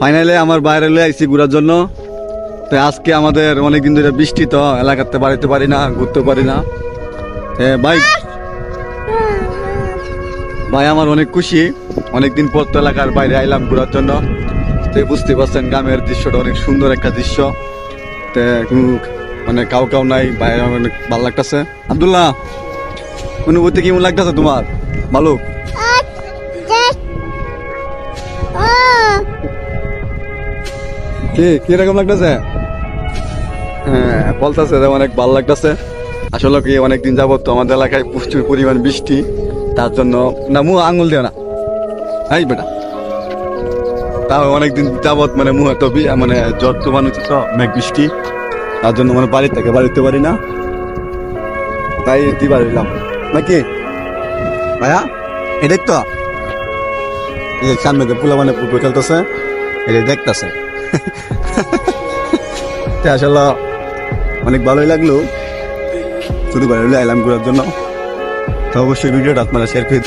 ফাইনালে আমার বাইরে লয়ে আইছি ঘুরার জন্য। তো আজকে আমাদের অনেকদিন ধরে বৃষ্টি তো এলাকাতে বাড়িতে পারি না ঘুরতে পারি না। এ, ভাই। ভাই আমার অনেক খুশি। অনেকদিন পর তো এলাকার বাইরে আইলাম ঘোরার জন্য। তো বুঝতে পারছেন গ্রামের দৃশ্যটা অনেক সুন্দর একটা দৃশ্য। তো মানে কাউ কাউ নাই বাইরে অনেক ভালো লাগতেছে। আবদুল্লাহ অনুভূতি কেমন লাগতেছে তোমার? ভালো কি কীরকম লাগতেছে? হ্যাঁ বলতেছে যে অনেক ভালো লাগতেছে। আসলে কি, অনেকদিন যাবত তো আমাদের এলাকায় প্রচুর পরিমাণ বৃষ্টি, তার জন্য না মুহ আঙুল দিও না। এই বেটা। তাও অনেকদিন যাবত মানে মুহ তো মানে জ্বর তো মানুষ তো বৃষ্টি। তার জন্য মানে বাড়ি থেকে বাড়িতে পারি না। তাই দিবার এলাম। নাকি? ভাইয়া এটাই তো। এই সামনে পোলা মানে ফুটবল খেলতেছে এটা দেখতেছে। আসলে অনেক ভালোই লাগল। শুধু বাইরে আইলাম করার জন্য। তো অবশ্যই ভিডিওটা আপনারা শেয়ার করে